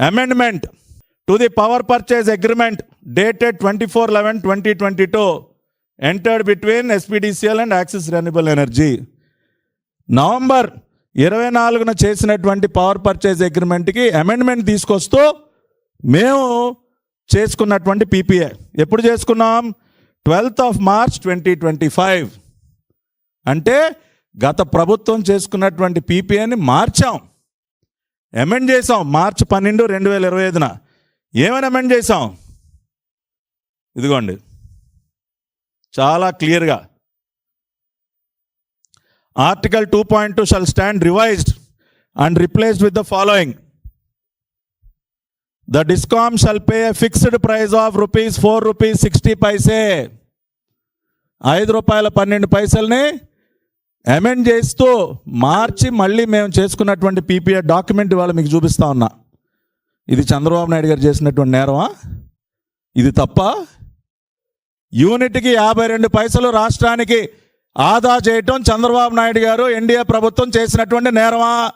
Amendment to the power purchase agreement dated twenty four eleven twenty twenty two entered between SPDCL and Axis renewable energy November ఇరవై నాలుగున చేసినటువంటి power purchase అగ్రిమెంట్కి amendment తీసుకొస్తూ మేము చేసుకున్నటువంటి PPA ఎప్పుడు చేసుకున్నాం? Twelfth of March twenty twenty five అంటే గత ప్రభుత్వం చేసుకున్నటువంటి పీపీఏని మార్చాం. అమెండ్ చేసాం మార్చి పన్నెండు రెండు వేల ఇరవై ఐదున. ఏమని అమెండ్ చేసాం ఇదిగోండి. చాలా క్లియర్గా. Article two point two shall stand revised and replaced with the following the discom shall pay fixed price of rupees four rupees sixty paise ఐదు రూపాయల పన్నెండు పైసల్ని అమెండ్ చేస్తూ మార్చి మళ్ళీ మేము చేసుకున్నటువంటి పీపీఏ డాక్యుమెంట్ ఇవాళ మీకు చూపిస్తా ఉన్నా. ఇది చంద్రబాబు నాయుడు గారు చేసినటువంటి నేరమా? ఇది తప్ప యూనిట్కి యాభై రెండు పైసలు రాష్ట్రానికి ఆదా చేయటం చంద్రబాబు నాయుడు గారు ఎన్డీఏ ప్రభుత్వం చేసినటువంటి నేరమా?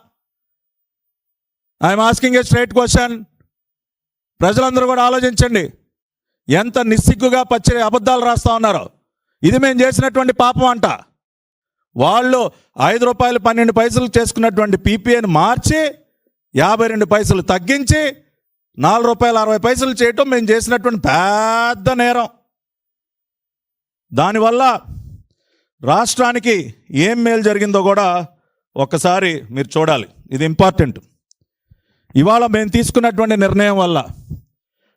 I'm asking a straight question ప్రజలందరూ కూడా ఆలోచించండి. ఎంత నిస్సిగ్గుగా పచ్చి అబద్ధాలు రాస్తా ఉన్నారో. ఇది మేము చేసినటువంటి పాపం అంట. వాళ్ళు ఐదు రూపాయలు పన్నెండు పైసలు చేసుకున్నటువంటి పీపీఏని మార్చి యాభై రెండు పైసలు తగ్గించి నాలుగు రూపాయలు అరవై పైసలు చేయటం మేము చేసినటువంటి పెద్ద నేరం. దానివల్ల రాష్ట్రానికి ఏం మేలు జరిగిందో కూడా ఒక్కసారి మీరు చూడాలి. ఇది ఇంపార్టెంట్ ఇవాళ మేము తీసుకున్నటువంటి నిర్ణయం వల్ల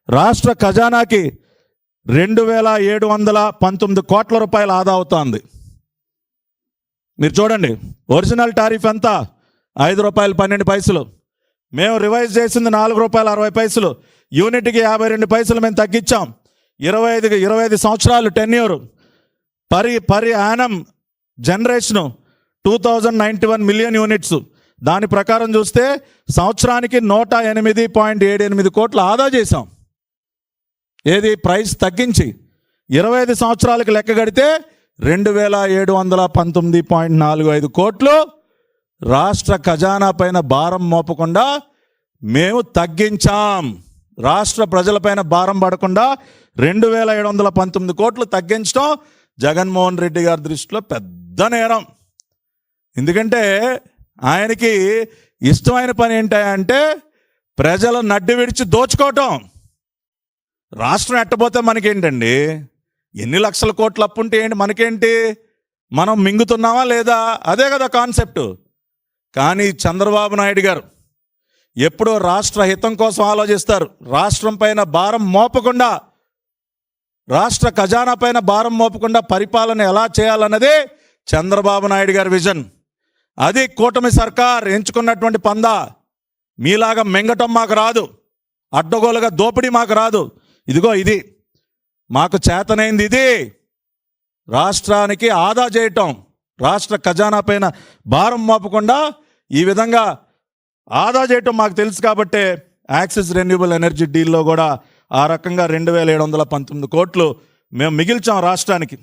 రాష్ట్ర ఖజానాకి రెండు వేల ఏడు వందల పంతొమ్మిది కోట్ల రూపాయలు ఆదా అవుతోంది. మీరు చూడండి ఒరిజినల్ టారిఫ్ ఎంత? ఐదు రూపాయలు పన్నెండు పైసలు. మేము రివైజ్ చేసింది నాలుగు రూపాయలు అరవై పైసలు. యూనిట్కి యాభై రెండు పైసలు మేము తగ్గించాం. ఇరవై ఐదు ఇరవై ఐదు సంవత్సరాలు టెన్యూర్ పరి పరి Yanam generation two thousand ninety one million units. దాని ప్రకారం చూస్తే సంవత్సరానికి నూట ఎనిమిది పాయింట్ ఏడు ఎనిమిది కోట్లు ఆదా చేశాం. ఏది? ప్రైస్ తగ్గించి. ఇరవై ఐదు సంవత్సరాలకు లెక్క కడితే రెండు వేల ఏడు వందల పంతొమ్మిది పాయింట్ నాలుగు ఐదు కోట్లు రాష్ట్ర ఖజానా పైన భారం మోపకుండా మేము తగ్గించాం. రాష్ట్ర ప్రజలపైన భారం పడకుండా రెండు వేల ఏడు వందల పంతొమ్మిది కోట్లు తగ్గించడం జగన్మోహన్ రెడ్డి గారి దృష్టిలో పెద్ద నేరం. ఎందుకంటే ఆయనకి ఇష్టమైన పని ఏంటంటే ప్రజల నడ్డి విడిచి దోచుకోవటం. రాష్ట్రం ఎట్టబోతే మనకేంటండి? ఎన్ని లక్షల కోట్ల అప్పు ఉంటే ఏంటి? మనకేంటి? మనం మింగుతున్నామా లేదా? అదే కదా కాన్సెప్ట్. కానీ చంద్రబాబు నాయుడు గారు ఎప్పుడో రాష్ట్ర హితం కోసం ఆలోచిస్తారు. రాష్ట్రం పైన భారం మోపకుండా రాష్ట్ర ఖజానా పైన భారం మోపకుండా పరిపాలన ఎలా చేయాలన్నదే చంద్రబాబు నాయుడు గారి విజన్. అది కూటమి సర్కార్ ఎంచుకున్నటువంటి పందా. మీలాగా మింగటం మాకు రాదు. అడ్డగోలుగా దోపిడీ మాకు రాదు. ఇదిగో ఇది. మాకు చేతనైంది ఇది. రాష్ట్రానికి ఆదా చేయటం రాష్ట్ర ఖజానా పైన భారం మోపకుండా ఈ విధంగా ఆదా చేయటం మాకు తెలుసు కాబట్టే యాక్సిస్ రెన్యూబుల్ ఎనర్జీ డీల్లో కూడా ఆ రకంగా రెండు వేల ఏడు వందల పంతొమ్మిది కోట్లు మేము మిగిల్చాం రాష్ట్రానికి.